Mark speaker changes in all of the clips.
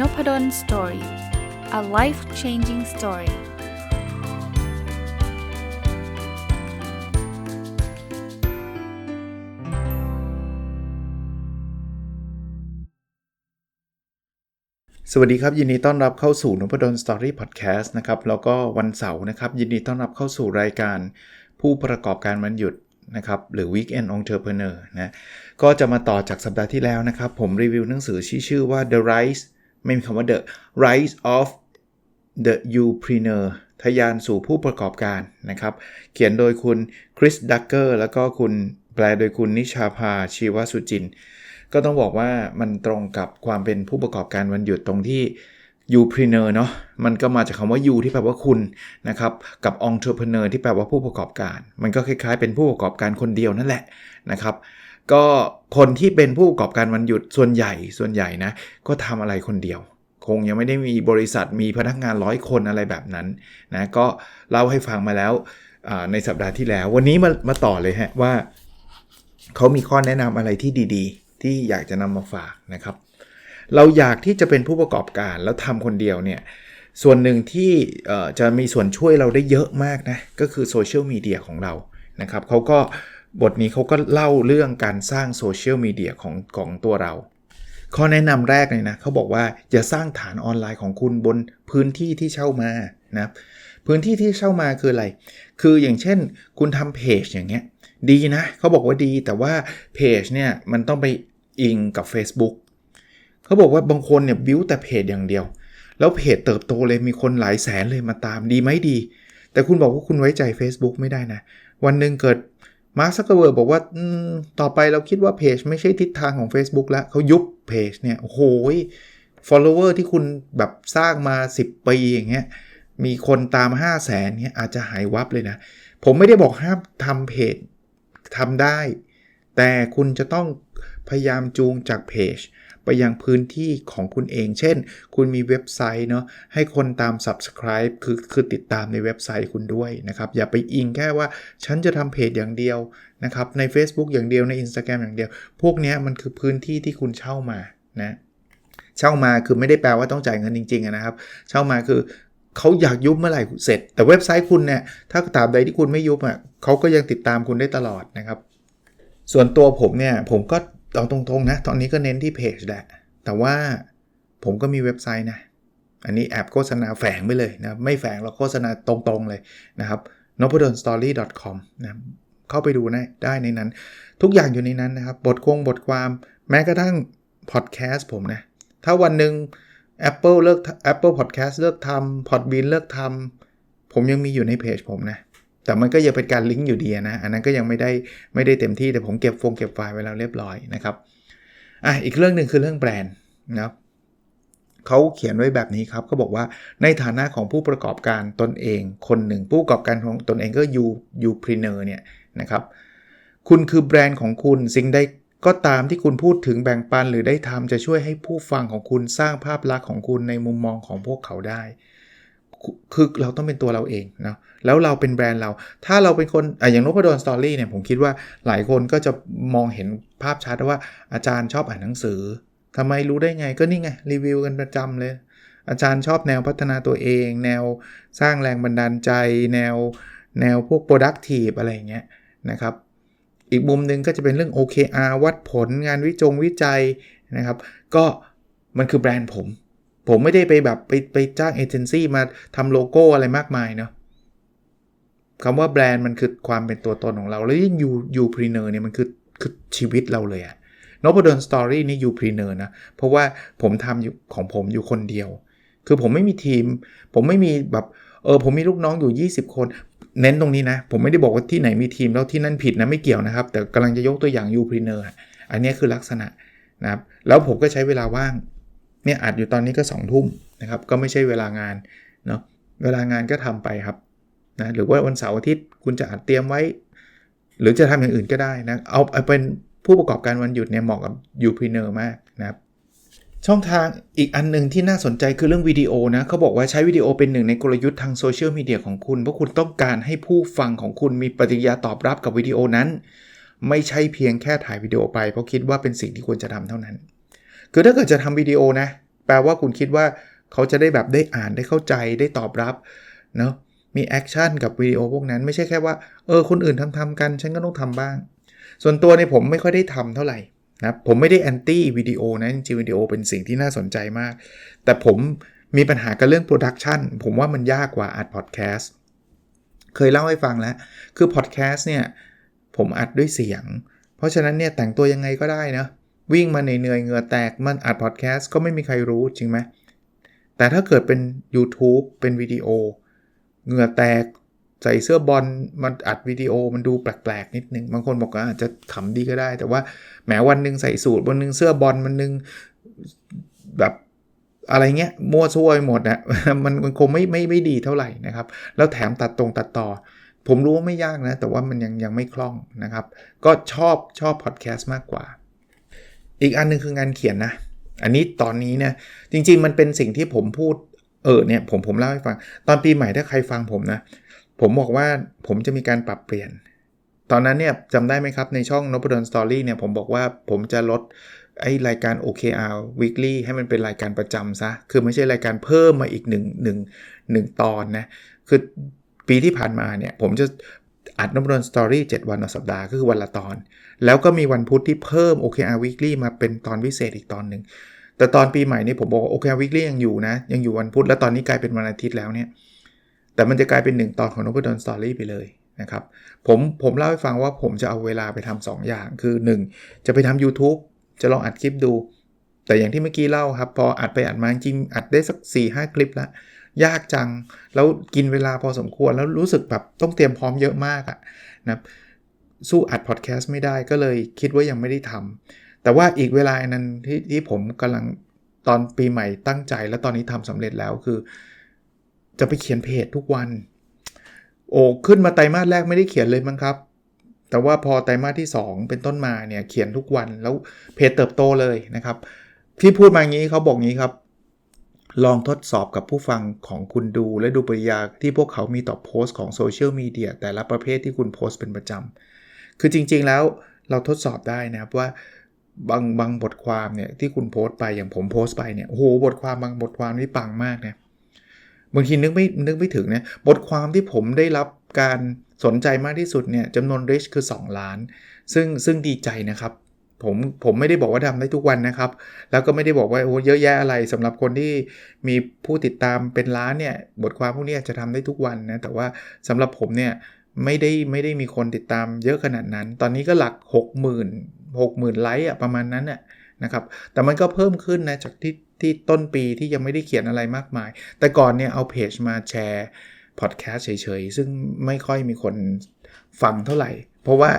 Speaker 1: n o p ด d o สตอรี่ a life changing story สวัสดีครับ ยินดีต้อนรับเข้าสู่นพดลสตอรี่พอดแคสต์นะครับแล้วก็วันเสาร์นะครับ ยินดีต้อนรับเข้าสู่รายการผู้ประกอบการมันหยุดนะครับหรือ Weekend Entrepreneur นะก็จะมาต่อจากสัปดาห์ที่แล้วนะครับ ผมรีวิวหนังสือที่ชื่อว่า The Rise ไม่มีคำว่า The Rise of the Upreneur ทยานสู่ผู้ประกอบการนะครับ เขียนโดยคุณคริสดักเกอร์แล้วก็คุณแปลโดยคุณนิชาภาชีวสุจิน ก็ต้องบอกว่ามันตรงกับความเป็นผู้ประกอบการวันหยุดตรงที่ Upreneur เนาะมันก็มาจากคำว่า U ที่แปลว่าคุณนะครับ กับ Entrepreneur ที่แปลว่าผู้ประกอบการ มันก็คล้ายๆ เป็นผู้ประกอบการคนเดียวนั่นแหละนะครับ ก็คนที่เป็นผู้ประกอบการวันหยุดส่วนใหญ่ส่วนใหญ่นะ ก็ทำอะไรคนเดียว คงยังไม่ได้มีบริษัทมีพนักงานร้อยคนอะไรแบบนั้นนะก็เล่าให้ฟังมาแล้วในสัปดาห์ที่แล้ว วันนี้มามาต่อเลยฮะว่า เขามีข้อแนะนำอะไรที่ดีๆ ที่อยากจะนำมาฝากนะครับ เราอยากที่จะเป็นผู้ประกอบการแล้วทำคนเดียวเนี่ยส่วนหนึ่งที่จะมีส่วนช่วยเราได้เยอะมากนะก็คือโซเชียลมีเดียของเรานะครับเขาก็ บทนี้เขาก็เล่าเรื่องการสร้างโซเชียลมีเดียของของตัวเรา ข้อแนะนำแรกเลยนะเขาบอกว่าอย่าสร้างฐานออนไลน์ของคุณบนพื้นที่ที่เช่ามานะพื้นที่ที่เช่ามาคืออะไร คืออย่างเช่น คุณทำเพจอย่างเงี้ยดีนะเขาบอกว่าดีแต่ว่าเพจเนี่ยมันต้องไปอิงกับ Facebook เขาบอกว่าบางคนเนี่ยบิวแต่เพจอย่างเดียว แล้วเพจเติบโตเลยมีคนหลายแสนเลยมาตามดีไหมดี แต่คุณบอกว่าคุณไว้ใจ Facebook ไม่ได้นะ วันหนึ่งเกิด มาร์คซักเกอร์เวิร์บอกว่าต่อไปเราคิดว่าเพจไม่ใช่ทิศทางของ Facebook แล้วเขายุบเพจเนี่ย โอ้โห follower ที่คุณแบบสร้างมา 10 ปีอย่างเงี้ย มีคนตาม 5 0 0แสนเนี่ยอาจจะหายวับเลยนะ ผมไม่ได้บอกห้ามทำเพจทำได้ แต่คุณจะต้องพยายามจูงจากเพจ ไปยังพื้นที่ของคุณเอง เช่น คุณมีเว็บไซต์เนาะให้คนตาม subscribe คือคือติดตามในเว็บไซต์คุณด้วยนะครับ อย่าไปอิงแค่ว่าฉันจะทำเพจอย่างเดียวนะครับใน Facebook อย่างเดียวใน Instagram อย่างเดียว พวกนี้มันคือพื้นที่ที่คุณเช่ามานะเช่ามาคือไม่ได้แปลว่าต้องจ่ายเงินจริงๆนะครับ เช่ามาคือเขาอยากยุบเมื่อไหร่เสร็จ แต่เว็บไซต์คุณเนี่ยถ้าตามใดที่คุณไม่ยุบอะเขาก็ยังติดตามคุณได้ตลอดนะครับ ส่วนตัวผมเนี่ยผมก็ เอาตรงๆนะ ตอนนี้ก็เน้นที่เพจแหละ แต่ว่าผมก็มีเว็บไซต์นะ อันนี้แอบโฆษณาแฝงไปเลยนะ ไม่แฝงเราโฆษณาตรงๆเลยนะครับ n o p a d o n s t o r y c o m นะเข้าไปดูได้ได้ในนั้น ทุกอย่างอยู่ในนั้นนะครับ บทคงบทความแม้กระทั่งพอดแคสต์ผมนะ ถ้าวันหนึ่ง Apple เลิก Apple Podcast เลิกทำ Podbean เลิกทำผมยังมีอยู่ในเพจผมนะ แต่มันก็ยังเป็นการลิงก์อยู่ดีนะอันนั้นก็ยังไม่ได้ไม่ได้เต็มที่แต่ผมเก็บฟงเก็บไฟล์ไว้แล้วเรียบร้อยนะครับอะอีกเรื่องหนึ่งคือเรื่องแบรนด์นะครับเขาเขียนไว้แบบนี้ครับเขาบอกว่าในฐานะของผู้ประกอบการตนเอง คนหนึ่ง ผู้ประกอบการของตนเองก็ยูยูพรีเนอร์เนี่ยนะครับคุณคือแบรนด์ของคุณสิ่งใดก็ตามที่คุณพูดถึงแบ่งปันหรือได้ทำจะช่วยให้ผู้ฟังของคุณสร้างภาพลักษณ์ของคุณในมุมมองของพวกเขาได้ คือเราต้องเป็นตัวเราเองนะแล้วเราเป็นแบรนด์เรา ถ้าเราเป็นคนออย่างนพดลสตอรี่เนี่ยผมคิดว่าหลายคนก็จะมองเห็นภาพชัดว่าอาจารย์ชอบอ่านหนังสือทำไมรู้ได้ไงก็นี่ไง รีวิวกันประจำเลย อาจารย์ชอบแนวพัฒนาตัวเอง แนวสร้างแรงบันดาลใจ แนวแนวพวก productive อะไรเงี้ยนะครับอีกมุมหนึ่งก็จะเป็นเรื่อง OKR วัดผลงานวิจงวิจัยนะครับ ก็มันคือแบรนด์ผม ผมไม่ได้ไปแบบไปไปจ้างเอเจนซี่มาทำโลโก้อะไรมากมายเนาะคำว่าแบรนด์มันคือความเป็นตัวตนของเรา แล้วยิ่งยูยูพรีเนอร์เนี่ยมันคือคือชีวิตเราเลยอะนบดอนสตอรี่นี่ยูพรีเนอร์นะ เพราะว่าผมทำอยู่ของผมอยู่คนเดียว คือผมไม่มีทีม ผมไม่มีแบบเออผมมีลูกน้องอยู่ 20 คน เน้นตรงนี้นะ ผมไม่ได้บอกว่าที่ไหนมีทีมแล้วที่นั่นผิดนะไม่เกี่ยวนะครับ แต่กำลังจะยกตัวอย่างยูพรีเนอร์อันนี้คือลักษณะนะครับแล้วผมก็ใช้เวลาว่าง เนี่ยอัดอยู่ตอนนี้ก็2องทุ่มนะครับก็ไม่ใช่เวลางานเนาะเวลางานก็ทำไปครับนะหรือว่าวันเสาร์อาทิตย์คุณจะอัดเตรียมไว้ หรือจะทำอย่างอื่นก็ได้นะเอาเป็นผู้ประกอบการวันหยุดเนี่ยเหมาะกับยูพรีเนอร์มากนะครับช่องทางอีกอันหนึ่งที่น่าสนใจคือเรื่องวิดีโอนะเขาบอกว่าใช้วิดีโอเป็นหนึ่งในกลยุทธ์ทางโซเชียลมีเดียของคุณ เพราะคุณต้องการให้ผู้ฟังของคุณมีปฏิกิริยาตอบรับกับวิดีโอนั้น ไม่ใช่เพียงแค่ถ่ายวิดีโอไปเพราะคิดว่าเป็นสิ่งที่ควรจะทำเท่านั้น คือถ้าเกิดจะทำวิดีโอนะ แปลว่าคุณคิดว่าเขาจะได้แบบได้อ่านได้เข้าใจได้ตอบรับเนาะมีแอคชั่นกับวิดีโอพวกนั้นไม่ใช่แค่ว่าเออคนอื่นทำทำกัน ฉันก็ต้องทำบ้าง ส่วนตัวในผมไม่ค่อยได้ทำเท่าไหร่นะผมไม่ได้แอนตี้วิดีโอนะจริงวิดีโอเป็นสิ่งที่น่าสนใจมาก แต่ผมมีปัญหากับเรื่องโปรดักชันผมว่ามันยากกว่าอัดพอดแคสต์เคยเล่าให้ฟังแล้ว คือพอดแคสต์เนี่ย ผมอัดด้วยเสียง เพราะฉะนั้นเนี่ยแต่งตัวยังไงก็ได้นะ วิ่งมาเหนื่อยเหงื่อแตกมันอัดพอดแคสต์ก็ไม่มีใครรู้จริงไหมแต่ถ้าเกิดเป็น YouTube เป็นวิดีโอเหงื่อแตกใส่เสื้อบอลมันอัดวิดีโอมันดูแปลกๆนิดนึง บางคนบอกว่าอาจจะขำดีก็ได้ แต่ว่าแหมวันหนึ่งใส่สูตรวันหนึ่งเสื้อบอลมันนึงแบบอะไรเงี้ยมั่วซั่วหมดนะมันมันคงไม่ไม่ไม่ดีเท่าไหร่นะครับ แล้วแถมตัดตรงตัดต่อ ผมรู้ว่าไม่ยากนะ แต่ว่ามันยังยังไม่คล่องนะครับ ก็ชอบชอบพอดแคสต์มากกว่า อีกอันนึงคืองานเขียนนะ อันนี้ตอนนี้เนี่ยจริง ๆ มันเป็นสิ่งที่ผมพูดเออเนี่ยผมผมเล่าให้ฟัง ตอนปีใหม่ถ้าใครฟังผมนะ ผมบอกว่าผมจะมีการปรับเปลี่ยน ตอนนั้นเนี่ยจำได้ไหมครับ ในช่อง n o p ด d o n Story เนี่ยผมบอกว่าผมจะลดไอรายการ OKR Weekly ให้มันเป็นรายการประจำซะ คือไม่ใช่รายการเพิ่มมาอีก1 1 1ตอนนะ คือปีที่ผ่านมาเนี่ย ผมจะ อัดนบดนสตอรี่7วันต่อสัปดาห์ก็คือวันละตอน แล้วก็มีวันพุธที่เพิ่ม OKR Weekly มาเป็นตอนพิเศษอีกตอนหนึ่ง แต่ตอนปีใหม่นี่ผมบอกว่า OKR Weekly ยังอยู่นะ ยังอยู่วันพุธ แล้วตอนนี้กลายเป็นวันอาทิตย์แล้วเนี่ย แต่มันจะกลายเป็น 1 ตอนของนบดนสตอรี่ไปเลยนะครับ ผมผมเล่าให้ฟังว่าผมจะเอาเวลาไปทำ2อย่าง คือ 1 จะไปทำ YouTube จะลองอัดคลิปดู แต่อย่างที่เมื่อกี้เล่าครับ พออัดไปอัดมาจริงอัดได้สัก4 5 คลิปแล้ว ยากจัง แล้วกินเวลาพอสมควร แล้วรู้สึกแบบต้องเตรียมพร้อมเยอะมากอะนะสู้อัดพอดแคสต์ไม่ได้ก็เลยคิดว่ายังไม่ได้ทำแต่ว่าอีกเวลานั้นที่ที่ผมกำลังตอนปีใหม่ตั้งใจ แล้วตอนนี้ทำสำเร็จแล้วคือ จะไปเขียนเพจทุกวัน โอ้ขึ้นมาไตรมาสแรกไม่ได้เขียนเลยมั้งครับ แต่ว่าพอไตรมาสที่ 2 เป็นต้นมาเนี่ยเขียนทุกวันแล้วเพจเติบโตเลยนะครับ ที่พูดมางี้เขาบอกงี้ครับ ลองทดสอบกับผู้ฟังของคุณดู และดูปริยาที่พวกเขามีต่อโพสต์ของโซเชียลมีเดียแต่ละประเภทที่คุณโพสต์เป็นประจำ คือจริงๆแล้วเราทดสอบได้นะครับว่าบางบางบทความเนี่ยที่คุณโพสต์ไปอย่างผมโพสต์ไปเนี่ยโอ้โหบทความบางบทความนี่ปังมากนะบางทีนึกไม่นึกไม่ถึงนะบทความที่ผมได้รับการสนใจมากที่สุดเนี่ยจำนวน reach คือ 2 ล้าน ซึ่งซึ่งดีใจนะครับ ผมผมไม่ได้บอกว่าทำได้ทุกวันนะครับ แล้วก็ไม่ได้บอกว่าโอ้เยอะแยะอะไรสำหรับคนที่มีผู้ติดตามเป็นล้านเนี่ยบทความพวกนี้จะทำได้ทุกวันนะแต่ว่าสำหรับผมเนี่ยไม่ได้ไม่ได้มีคนติดตามเยอะขนาดนั้น ตอนนี้ก็หลัก 60,000 60,000ไลค์อะประมาณนั้นน่ะนะครับแต่มันก็เพิ่มขึ้นนะจากที่ที่ต้นปีที่ยังไม่ได้เขียนอะไรมากมาย แต่ก่อนเนี่ยเอาเพจมาแชร์พอดแคสต์เฉยๆ ซึ่งไม่ค่อยมีคนฟังเท่าไหร่ เพราะว่า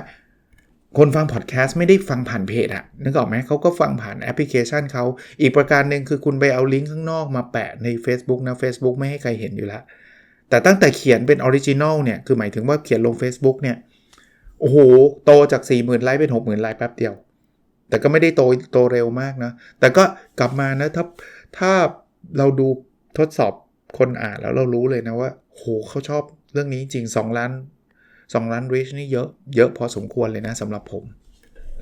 Speaker 1: คนฟังพอดแคสต์ไม่ได้ฟังผ่านเพจอะนึกออกไหมเขาก็ฟังผ่านแอปพลิเคชันเขา อีกประการหนึ่งคือคุณไปเอาลิงก์ข้างนอกมาแปะใน Facebook นะ Facebook ไม่ให้ใครเห็นอยู่แล้ว แต่ตั้งแต่เขียนเป็นออริจินอลเนี่ย คือหมายถึงว่าเขียนลง Facebook เนี่ย โอ้โห โตจาก 40,000 ไลค์เป็น 60,000 ไลค์แป๊บเดียว แต่ก็ไม่ได้โตโตเร็วมากนะ แต่ก็กลับมานะถ้าถ้าเราดูทดสอบคนอ่านแล้วเรารู้เลยนะว่าโหเขาชอบเรื่องนี้จริง 2 ล้าน 2 ล้านรีชนี่เยอะเยอะพอสมควรเลยนะสำหรับผม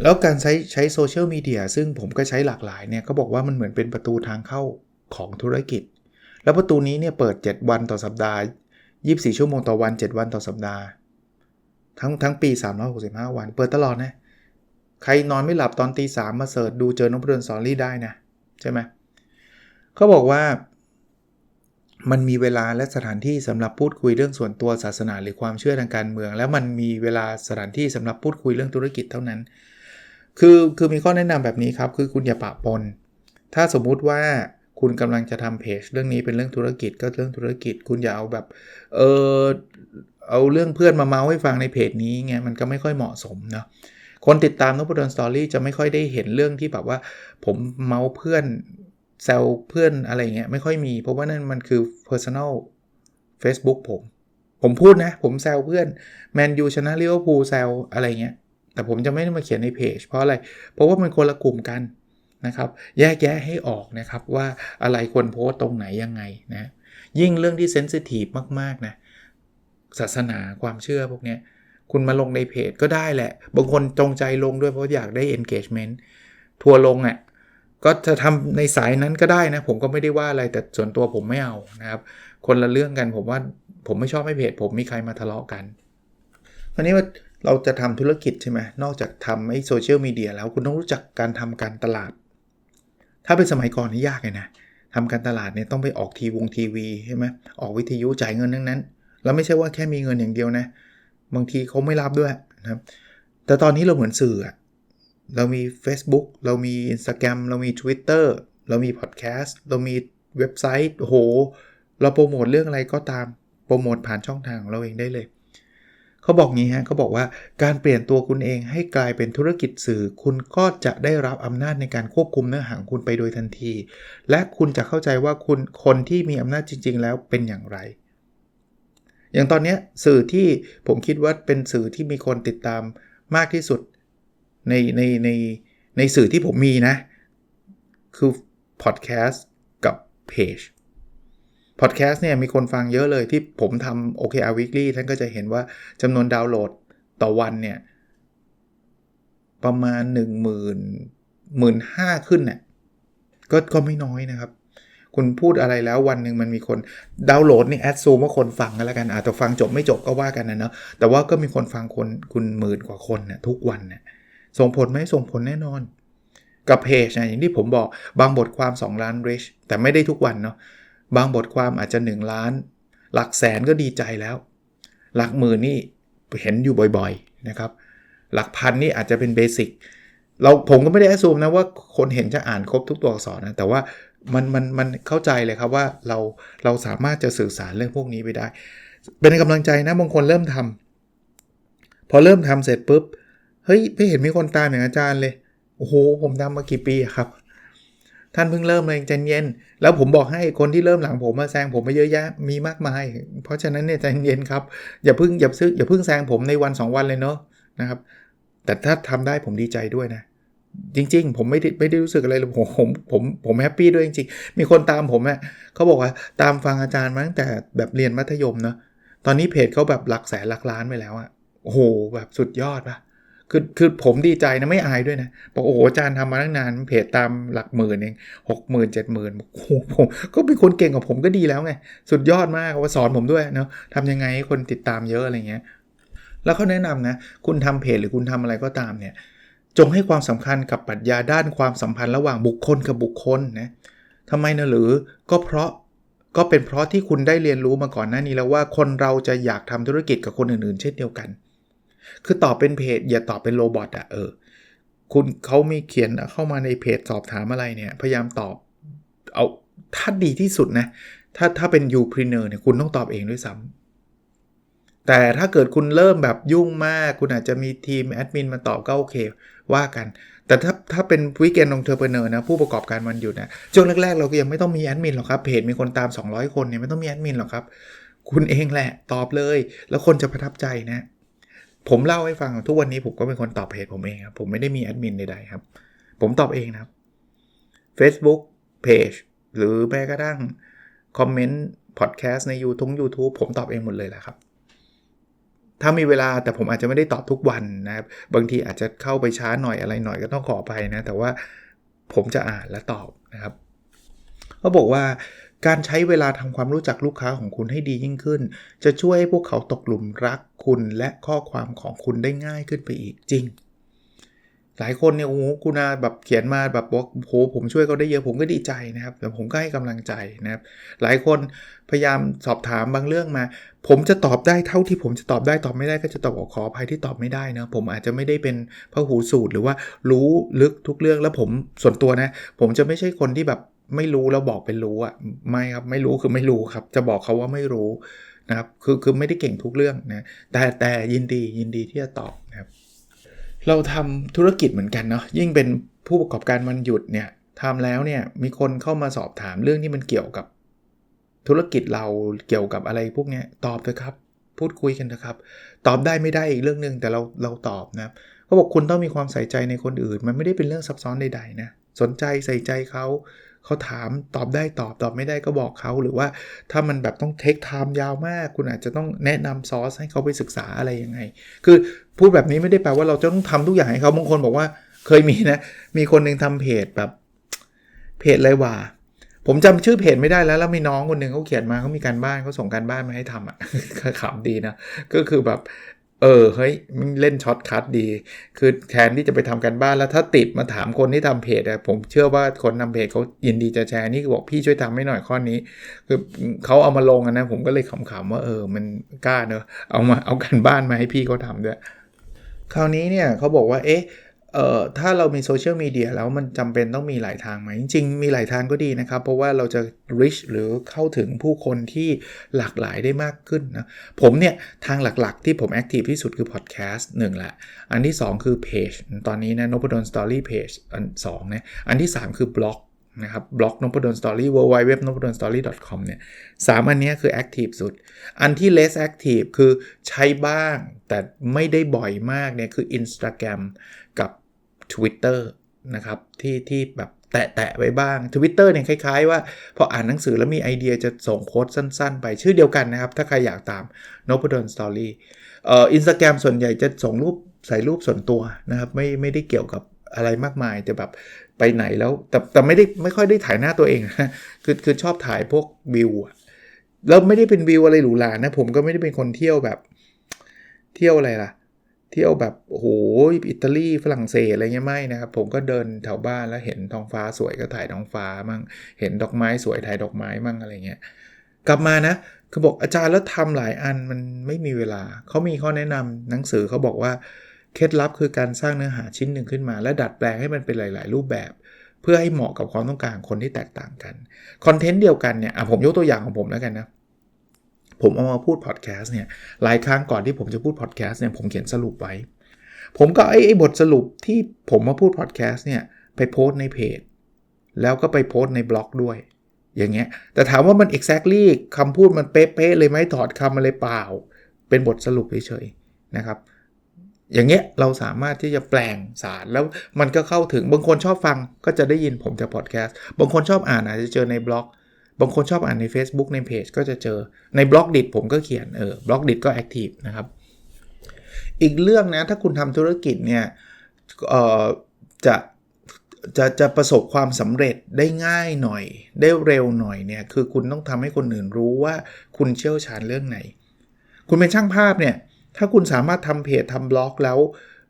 Speaker 1: แล้วการใช้ใช้โซเชียลมีเดียซึ่งผมก็ใช้หลากหลายเนี่ยก็บอกว่ามันเหมือนเป็นประตูทางเข้าของธุรกิจ แล้วประตูนี้เนี่ยเปิด 7 วันต่อสัปดาห์ 24 ชั่วโมงต่อวัน 7 วันต่อสัปดาห์ ทั้งทั้งปี 365 วัน เปิดตลอดนะใครนอนไม่หลับตอนตีสามมาเสิร์ชดูเจอนพดลสอรี่ได้นะ ใช่ไหมเขาบอกว่า มันมีเวลาและสถานที่สำหรับพูดคุยเรื่องส่วนตัวศาสนาหรือความเชื่อทางการเมือง แล้วมันมีเวลาสถานที่สำหรับพูดคุยเรื่องธุรกิจเท่านั้น คือคือมีข้อแนะนำแบบนี้ครับ คือคุณอย่าปะปน ถ้าสมมุติว่าคุณกำลังจะทำเพจเรื่องนี้เป็นเรื่องธุรกิจก็เรื่องธุรกิจ คุณอย่าเอาแบบเออเอาเรื่องเพื่อนมาเมาส์ให้ฟังในเพจนี้ไงมันก็ไม่ค่อยเหมาะสมเนาะคนติดตามนพดลสตอรี่จะไม่ค่อยได้เห็นเรื่องที่แบบว่า ผมเมาส์เพื่อน แซวเพื่อนอะไรเงี้ยไม่ค่อยมี เพราะว่านั่นมันคือ personal Facebook ผม ผมพูดนะ ผมแซวเพื่อนแมนยูชนะลิเวอร์พูลแซวอะไรเงี้ยแต่ผมจะไม่ได้มาเขียนในเพจเพราะอะไร เพราะว่ามันคนละกลุ่มกันนะครับ แยกแยะให้ออกนะครับว่าอะไรควรโพสตรงไหนยังไงนะยิ่งเรื่องที่เซนซิทีฟมากๆนะศาสนาความเชื่อพวกนี้คุณมาลงในเพจก็ได้แหละ บางคนจงใจลงด้วยเพราะอยากได้ engagement ทัวลงอะ่ะ ก็จะทำในสายนั้นก็ได้นะ ผมก็ไม่ได้ว่าอะไรแต่ส่วนตัวผมไม่เอานะครับ คนละเรื่องกันผมว่าผมไม่ชอบให้เพจผมมีใครมาทะเลาะกันคราวนี้ว่าเราจะทำธุรกิจใช่ไหมนอกจากทำไอ้โซเชียลมีเดียแล้วคุณต้องรู้จักการทำการตลาด ถ้าเป็นสมัยก่อนนี่ยากเลยนะทำการตลาดเนี่ยต้องไปออกทีวงทีวีใช่ไหมออกวิทยุจ่ายเงินทั้งนั้น แล้วไม่ใช่ว่าแค่มีเงินอย่างเดียวนะ บางทีเขาไม่รับด้วยนะครับ แต่ตอนนี้เราเหมือนสื่ออะ เรามี Facebook เรามี Instagram เรามี Twitter เรามีพอดแคสต์เรามีเว็บไซต์โอ้โห เราโปรโมทเรื่องอะไรก็ตามโปรโมทผ่านช่องทางของเราเองได้เลย เขาบอกงี้ฮะเขาบอกว่าการเปลี่ยนตัวคุณเองให้กลายเป็นธุรกิจสื่อ คุณก็จะได้รับอำนาจในการควบคุมเนื้อหาของคุณไปโดยทันที และคุณจะเข้าใจว่าคุณคนที่มีอำนาจจริง ๆ แล้วเป็นอย่างไร อย่างตอนนี้สื่อที่ผมคิดว่าเป็นสื่อที่มีคนติดตามมากที่สุด ในในในในสื่อที่ผมมีนะ คือพอดแคสต์กับเพจพอดแคสต์เนี่ยมีคนฟังเยอะเลยที่ผมทำ OKR Weekly ท่านก็จะเห็นว่าจำนวนดาวน์โหลดต่อวันเนี่ย ประมาณ 1 0 0 0 0 1 5 0ขึ้นเนี่ยก็ก็ไม่น้อยนะครับ คุณพูดอะไรแล้ววันหนึ่งมันมีคนดาวน์โหลดนี่แอดซูมว่าคนฟังกันแล้วกันอาจจะฟังจบไม่จบก็ว่ากันนะเนาะแต่ว่าก็มีคนฟังคนคุณหมื่นกว่าคนนะทุกวันนะ ส่งผลไหมส่งผลแน่นอน กับเพจนะอย่างที่ผมบอกบางบทความ 2 ล้านรีชแต่ไม่ได้ทุกวันเนาะบางบทความอาจจะ 1 ล้าน หลักแสนก็ดีใจแล้ว หลักหมื่นนี่เห็นอยู่บ่อยๆนะครับ หลักพันนี่อาจจะเป็นเบสิกเราผมก็ไม่ได้แอดซูมนะว่าคนเห็นจะอ่านครบทุกตัวอักษรนะแต่ว่ามันมันมันเข้าใจเลยครับว่าเราเราสามารถจะสื่อสารเรื่องพวกนี้ไปได้ เป็นกำลังใจนะบางคนเริ่มทำพอเริ่มทำเสร็จปุ๊บ เฮ้ยไม่เห็นมีคนตามอย่างอาจารย์เลย โอ้โห ผมทำมากี่ปีครับ ท่านเพิ่งเริ่มเลยใจเย็น แล้วผมบอกให้คนที่เริ่มหลังผมมาแซงผมมาเยอะแยะมีมากมาย เพราะฉะนั้นเนี่ยใจเย็นครับ อย่าเพิ่งอย่าซื้ออย่าเพิ่งแซงผมในวัน 2 วันเลยเนาะนะครับ แต่ถ้าทำได้ผมดีใจด้วยนะ จริง ๆ ผมไม่ได้ไม่ได้รู้สึกอะไรเลยผมผมผมผมแฮปปี้ด้วยจริงๆ มีคนตามผมอะ่ะเขาบอกว่าตามฟังอาจารย์มาตั้งแต่แบบเรียนมัธยมเนาะตอนนี้เพจเขาแบบหลักแสนหลักล้านไปแล้วอะ่ะโอ้โหแบบสุดยอดปะ คือคือผมดีใจนะไม่อายด้วยนะบอกโอ้โหอาจารย์ทำมาตั้งนานเพจตามหลักหมื่นเองหกหมื่นเจ็ดหมื่นโอ้โหผมก็เป็นคนเก่งกว่าผมก็ดีแล้วไง สุดยอดมากว่าสอนผมด้วยเนาะทำยังไงให้คนติดตามเยอะอะไรเงี้ย แล้วเขาแนะนำนะ คุณทำเพจหรือคุณทำอะไรก็ตามเนี่ย จงให้ความสำคัญกับปรัชญาด้านความสัมพันธ์ระหว่างบุคคลกับบุคคลนะทำไมนะหรือก็เพราะก็เป็นเพราะที่คุณได้เรียนรู้มาก่อนหน้านี้แล้วว่าคนเราจะอยากทำธุรกิจกับคนอื่นๆ เช่นเดียวกัน คือตอบเป็นเพจอย่าตอบเป็นโรบอทอะเออ คุณเขามีเขียนเข้ามาในเพจสอบถามอะไรเนี่ย พยายามตอบเอาถ้าดีที่สุดนะ ถ้าถ้าเป็นยูพรีเนอร์เนี่ยคุณต้องตอบเองด้วยซ้ำแต่ถ้าเกิดคุณเริ่มแบบยุ่งมาก คุณอาจจะมีทีมแอดมินมาตอบก็โอเค ว่ากัน แต่ถ้าถ้าเป็นวิกเกนองเทอร์เพเนอร์นะ ผู้ประกอบการวันหยุดนะช่วงแรก ๆ เราก็ยังไม่ต้องมีแอดมินหรอกครับเพจมีคนตาม 200 คนเนี่ยไม่ต้องมีแอดมินหรอกครับ คุณเองแหละตอบเลย แล้วคนจะประทับใจนะ ผมเล่าให้ฟังทุกวันนี้ผมก็เป็นคนตอบเพจผมเองครับ ผมไม่ได้มีแอดมินใดๆครับ ผมตอบเองนะครับ Facebook Page หรือแม้กระทั่งคอมเมนต์พอดแคสต์ใน YouTube YouTube ผมตอบเองหมดเลยแหละครับ ถ้ามีเวลาแต่ผมอาจจะไม่ได้ตอบทุกวันนะครับ บางทีอาจจะเข้าไปช้าหน่อยอะไรหน่อยก็ต้องขอไปนะ แต่ว่าผมจะอ่านและตอบนะครับเขาบอกว่า การใช้เวลาทำความรู้จักลูกค้าของคุณให้ดียิ่งขึ้น จะช่วยให้พวกเขาตกหลุมรักคุณและข้อความของคุณได้ง่ายขึ้นไปอีกจริง หลายคนเนี่ยโอ้โหคุณอาแบบเขียนมาแบบบอกโหผมช่วยเขาได้เยอะผมก็ดีใจนะครับแต่ผมก็ให้กำลังใจนะครับ หลายคนพยายามสอบถามบางเรื่องมา ผมจะตอบได้เท่าที่ผมจะตอบได้ตอบไม่ได้ก็จะตอบขออภัยที่ตอบไม่ได้นะผมอาจจะไม่ได้เป็นพระหูสูตรหรือว่ารู้ลึกทุกเรื่องแล้วผมส่วนตัวนะ ผมจะไม่ใช่คนที่แบบ ไม่รู้แล้วบอกเป็นรู้อะไม่ครับไม่รู้คือไม่รู้ครับ จะบอกเขาว่าไม่รู้นะครับคือคือไม่ได้เก่งทุกเรื่องนะแต่แต่ยินดียินดีที่จะตอบนะครับ เราทำธุรกิจเหมือนกันเนาะยิ่งเป็นผู้ประกอบการวันหยุดเนี่ยทำแล้วเนี่ยมีคนเข้ามาสอบถามเรื่องที่มันเกี่ยวกับธุรกิจเราเกี่ยวกับอะไรพวกนี้ตอบเถอะครับพูดคุยกันนะครับ ตอบได้ไม่ได้อีกเรื่องหนึ่งแต่เราเราตอบนะเขาบอกคุณต้องมีความใส่ใจในคนอื่น มันไม่ได้เป็นเรื่องซับซ้อนใดๆนะสนใจใส่ใจเขา เขาถามตอบได้ตอบตอบไม่ได้ก็บอกเขาหรือว่าถ้ามันแบบต้องเทคไทม์ยาวมาก คุณอาจจะต้องแนะนำซอสให้เขาไปศึกษาอะไรยังไง คือพูดแบบนี้ไม่ได้แปลว่าเราจะต้องทำทุกอย่างให้เขาบางคนบอกว่าเคยมีนะ มีคนหนึ่งทำเพจแบบเพจไรวะผมจำชื่อเพจไม่ได้แล้ว แล้วมีน้องคนหนึ่งเขาเขียนมาเขามีการบ้านเขาส่งการบ้านมาให้ทำอะขำดีนะ ก็คือแบบ เออเฮ้ยมันเล่นช็อตคัทดี คือแทนที่จะไปทำกันบ้านแล้วถ้าติดมาถามคนที่ทำเพจอะผมเชื่อว่าคนทำเพจเขายินดีจะแชร์นี่บอกพี่ช่วยทำให้หน่อยข้อนี้ คือเขาเอามาลงนะผมก็เลยขำๆว่าเออมันกล้าเนอะเอามาเอากันบ้านมาให้พี่เขาทำด้วยคราวนี้เนี่ยเขาบอกว่าเอ๊ะ เอ่อถ้าเรามีโซเชียลมีเดียแล้วมันจำเป็นต้องมีหลายทางไหมจริงๆ มีหลายทางก็ดีนะครับ เพราะว่าเราจะ reach หรือเข้าถึงผู้คนที่หลากหลายได้มากขึ้นนะผมเนี่ยทางหลักๆ ที่ผมแอคทีฟที่สุดคือพอดแคสต์หนึ่งแหละ อันที่ 2 คือเพจตอนนี้นะ n o p a d o n Story Page อัน2นะอันที่ 3 คือบล็อกนะครับบล็อกนพดลสตอรี่ w w w n p d o l story com เนี่ยสามอันนี้คือแอคทีฟสุด อันที่ less active คือใช้บ้างแต่ไม่ได้บ่อยมากเนี่ยคือ Instagram กับ Twitter นะครับที่ที่แบบแตะๆไปบ้าง Twitter เนี่ยคล้ายๆว่า พออ่านหนังสือแล้วมีไอเดียจะส่งโค้ดสั้นๆ ไปชื่อเดียวกันนะครับ ถ้าใครอยากตาม n o p a d o l Story เอ่ออินสตาแกรมส่วนใหญ่จะส่งรูปใส่รูปส่วนตัวนะครับ ไม่ไม่ได้เกี่ยวกับอะไรมากมายแต่แบบไปไหนแล้ว แต่แต่ไม่ได้ไม่ค่อยได้ถ่ายหน้าตัวเองนะคือคือชอบถ่ายพวกวิวอะแล้วไม่ได้เป็นวิวอะไรหรูหรานะ ผมก็ไม่ได้เป็นคนเที่ยวแบบ เที่ยวอะไรล่ะ เที่ยวแบบโอ้โหอิตาลีฝรั่งเศสอะไรเงี้ยไม่นะครับ ผมก็เดินแถวบ้านแล้วเห็นท้องฟ้าสวยก็ถ่ายท้องฟ้ามั่งเห็นดอกไม้สวยถ่ายดอกไม้มั่งอะไรเงี้ยกลับมานะคือบอกอาจารย์แล้วทำหลายอันมันไม่มีเวลาเขามีข้อแนะนำหนังสือเขาบอกว่าเคล็ดลับคือการสร้างเนื้อหาชิ้นหนึ่งขึ้นมา และดัดแปลงให้มันเป็นหลาย ๆ รูปแบบ เพื่อให้เหมาะกับความต้องการคนที่แตกต่างกันคอนเทนต์เดียวกันเนี่ยผมยกตัวอย่างของผมแล้วกันนะ ผมเอามาพูดพอดแคสต์เนี่ยหลายครั้งก่อนที่ผมจะพูดพอดแคสต์เนี่ยผมเขียนสรุปไว้ ผมก็ไอ้ไอ้บทสรุปที่ผมมาพูดพอดแคสต์เนี่ยไปโพสในเพจ แล้วก็ไปโพสในบล็อกด้วย อย่างเงี้ยแต่ถามว่ามัน exactly คำพูดมันเป๊ะๆเลยไหมถอดคำอะไรเปล่า เป็นบทสรุปเฉยๆนะครับอย่างเงี้ยเราสามารถที่จะแปลงสารแล้วมันก็เข้าถึงบางคนชอบฟังก็จะได้ยินผมจากพอดแคสต์บางคนชอบอ่านอาจจะเจอในบล็อก บางคนชอบอ่านใน Facebook ในเพจก็จะเจอในบล็อกดิผมก็เขียนเออบล็อกดิก็แอคทีฟนะครับ อีกเรื่องนะ ถ้าคุณทำธุรกิจเนี่ยเอ่อจะจะจะประสบความสำเร็จได้ง่ายหน่อย ได้เร็วหน่อยเนี่ยคือคุณต้องทำให้คนอื่นรู้ว่าคุณเชี่ยวชาญเรื่องไหน คุณเป็นช่างภาพเนี่ยถ้าคุณสามารถทำเพจทำบล็อกแล้ว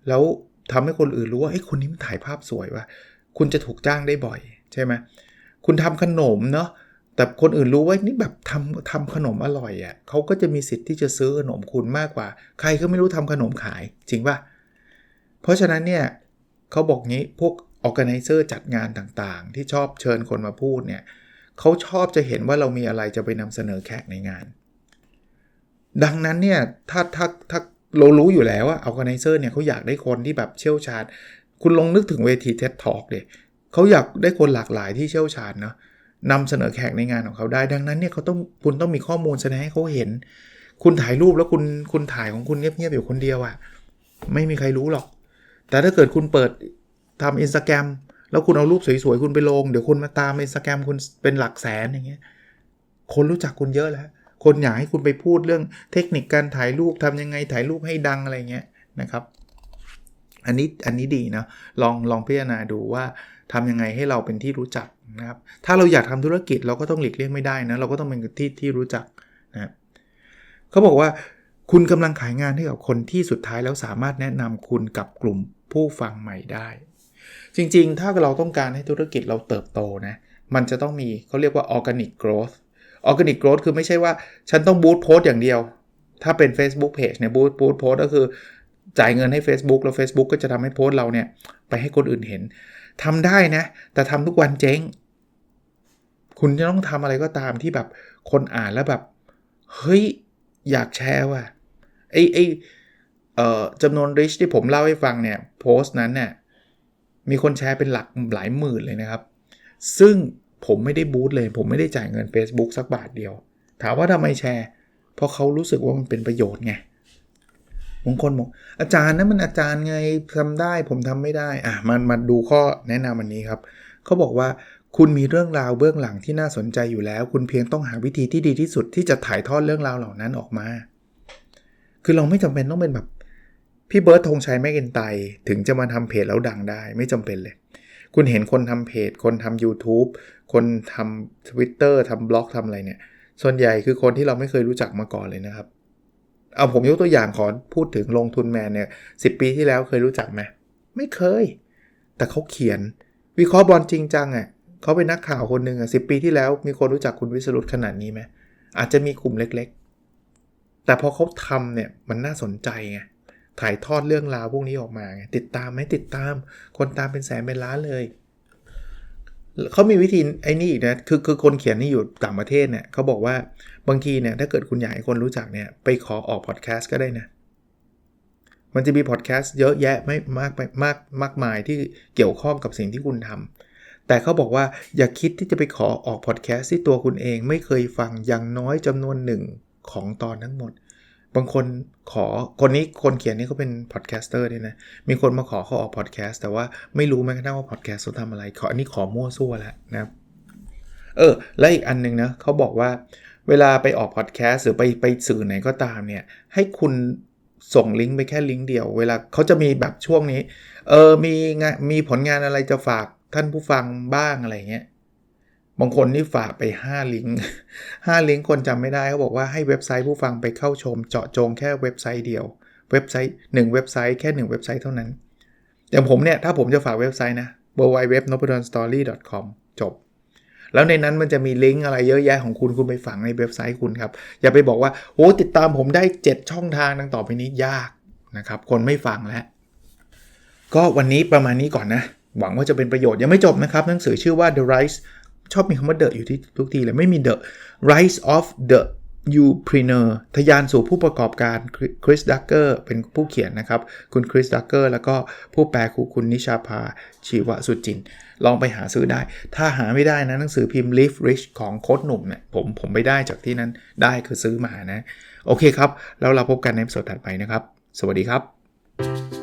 Speaker 1: แล้วทำให้คนอื่นรู้ว่าไอ้คนนี้มันถ่ายภาพสวยว่ะคุณจะถูกจ้างได้บ่อยใช่ไหมคุณทำขนมเนาะ แต่คนอื่นรู้ว่านี่แบบทำทำขนมอร่อยอะ่ะเขาก็จะมีสิทธิ์ที่จะซื้อขนมคุณมากกว่า ใครก็ไม่รู้ทำขนมขายจริงป่ะ เพราะฉะนั้นเนี่ยเขาบอกงี้พวกออแกไนเซอร์จัดงานต่างๆ ที่ชอบเชิญคนมาพูดเนี่ยเขาชอบจะเห็นว่าเรามีอะไรจะไปนำเสนอแขกในงาน ดังนั้นเนี่ยถ้าถ้าถ้าเรารู้อยู่แล้วว่าออแกไนเซอร์เนี่ยเขาอยากได้คนที่แบบเชี่ยวชาญ คุณลองนึกถึงเวที TED Talk เลยเขาอยากได้คนหลากหลายที่เชี่ยวชาญเนาะ นำเสนอแขกในงานของเขาได้ ดังนั้นเนี่ยเขาต้องคุณต้องมีข้อมูลแสดงให้เขาเห็น คุณถ่ายรูปแล้วคุณคุณถ่ายของคุณเงียบๆอยู่คนเดียวอะ่ะไม่มีใครรู้หรอก แต่ถ้าเกิดคุณเปิดทำอินสตาแกรมแล้วคุณเอารูปสวยๆคุณไปลง เดี๋ยวคนมาตามอินสตาแกรมคุณเป็นหลักแสนอย่างเงี้ยคนรู้จักคุณเยอะแล้ว คนอยากให้คุณไปพูดเรื่องเทคนิคการถ่ายรูปทำยังไงถ่ายรูปให้ดังอะไรเงี้ยนะครับ อันนี้อันนี้ดีนะลองลองพิจารณาดูว่าทำยังไงให้เราเป็นที่รู้จัก นะครับถ้าเราอยากทำธุรกิจเราก็ต้องหลีกเลี่ยงไม่ได้นะเราก็ต้องเป็นที่ที่รู้จักนะเขาบอกว่าคุณกำลังขายงานให้กับคนที่สุดท้ายแล้วสามารถแนะนำคุณกับกลุ่มผู้ฟังใหม่ได้ จริงๆ ถ้าเราต้องการให้ธุรกิจเราเติบโตนะมันจะต้องมีเขาเรียกว่า organic growth organic growth คือไม่ใช่ว่าฉันต้องบูตโพสอย่างเดียว ถ้าเป็น Facebook Page เนี่ยบูตบูตโพสก็คือจ่ายเงินให้ Facebook แล้ว Facebook ก็จะทำให้โพสเราเนี่ยไปให้คนอื่นเห็นทำได้นะ แต่ทำทุกวันเจ๊ง คุณจะต้องทำอะไรก็ตามที่แบบคนอ่านแล้วแบบ เฮ้ย อยากแชร์ว่ะไอไอเอ่อจำนวนริชที่ผมเล่าให้ฟังเนี่ยโพสต์นั้นเนี่ยมีคนแชร์เป็นหลักหลายหมื่นเลยนะครับ ซึ่งผมไม่ได้บูตเลย ผมไม่ได้จ่ายเงิน Facebook สักบาทเดียว ถามว่าทำไมแชร์ เพราะเขารู้สึกว่ามันเป็นประโยชน์ไงบางคนบอกอาจารย์นั้นมันอาจารย์ไงทำได้ผมทำไม่ได้อะมันมาดูข้อแนะนำวันนี้ครับ เขาบอกว่า คุณมีเรื่องราวเบื้องหลังที่น่าสนใจอยู่แล้ว คุณเพียงต้องหาวิธีที่ดีที่สุดที่จะถ่ายทอดเรื่องราวเหล่านั้นออกมา คือเราไม่จำเป็นต้องเป็นแบบพี่เบิร์ดธงชัยแม่กินไตถึงจะมาทำเพจแล้วดังได้ ไม่จำเป็นเลย คุณเห็นคนทำเพจ คนทำ YouTube คนทำ Twitter ทำบล็อกทำอะไรเนี่ย ส่วนใหญ่คือคนที่เราไม่เคยรู้จักมาก่อนเลยนะครับ เอาผมยกตัวอย่างขอพูดถึงลงทุนแมนเนี่ยสิปีที่แล้วเคยรู้จักไหมไม่เคย แต่เขาเขียนวิเคราะห์บอลจริงจังอะ เขาเป็นนักข่าวคนหนึ่งอะสิปีที่แล้วมีคนรู้จักคุณวิสรุตขนาดนี้ไหมอาจจะมีกลุ่มเล็กๆ แต่พอเขาทำเนี่ยมันน่าสนใจไงถ่ายทอดเรื่องราวพวกนี้ออกมาไงติดตามไหมติดตาม คนตามเป็นแสนเป็นล้านเลยเขามีวิธีไอ้นี่อีกนะคือคือคนเขียนนี่อยู่ต่างประเทศเนี่ยเขาบอกว่าบางทีเนี่ยถ้าเกิดคุณอยากให้คนรู้จักเนี่ยไปขอออกพอดแคสต์ก็ได้นะ มันจะมีพอดแคสต์เยอะแยะไม่มากไปมากมากมายที่เกี่ยวข้องกับสิ่งที่คุณทำ แต่เขาบอกว่าอย่าคิดที่จะไปขอออกพอดแคสต์ที่ตัวคุณเองไม่เคยฟังอย่างน้อยจำนวนหนึ่งของตอนทั้งหมด บางคนขอคนนี้คนเขียนนี่เขาเป็นพอดแคสเตอร์ด้วยนะ มีคนมาขอเขาออกพอดแคสต์แต่ว่าไม่รู้แม้กระทั่งว่าพอดแคสต์เขาทำอะไร ขออันนี้ขอมั่วซั่วแล้วนะครับเออ และอีกอันหนึงนะเขาบอกว่าเวลาไปออกพอดแคสต์หรือไปไปสื่อไหนก็ตามเนี่ยให้คุณส่งลิงก์ไปแค่ลิงก์เดียว เวลาเขาจะมีแบบช่วงนี้ เออมีงานมีผลงานอะไรจะฝาก ท่านผู้ฟังบ้างอะไรเงี้ยบางคนนี่ฝากไป 5 ลิงก์5ลิงก์คนจำไม่ได้เขาบอกว่าให้เว็บไซต์ผู้ฟังไปเข้าชม เจาะจงแค่เว็บไซต์เดียว เว็บไซต์ 1 เว็บไซต์แค่ 1 เว็บไซต์เท่านั้น อย่างผมเนี่ย ถ้าผมจะฝากเว็บไซต์นะ w w w n o p a d o n s t o r y c o m จบ แล้วในนั้นมันจะมีลิงก์อะไรเยอะแยะของคุณคุณไปฝังในเว็บไซต์คุณครับ อย่าไปบอกว่าโอ้ติดตามผมได้ 7 ช่องทางดังต่อไปนี้ยากนะครับคนไม่ฟังแล้วก็วันนี้ประมาณนี้ก่อนนะ หวังว่าจะเป็นประโยชน์ยังไม่จบนะครับ หนังสือชื่อว่า The Rise ชอบมีคำว่า The อยู่ที่ทุกทีเลยไม่มี The Rise of the u p r e n e u r ทะยานสู่ผู้ประกอบการคริสดักเกอร์เป็นผู้เขียนนะครับ คุณคริสดักเกอร์แล้วก็ผู้แปลคือคุณนิชาภาชีวสุจิน ลองไปหาซื้อได้ ถ้าหาไม่ได้นะหนังสือพิมพ์ Live Rich ของโค้ดหนุ่มเนี่ยผมผมไปได้จากที่นั้นได้คือซื้อมานะ โอเคครับ แล้วเราพบกันในสดถัดไปนะครับ สวัสดีครับ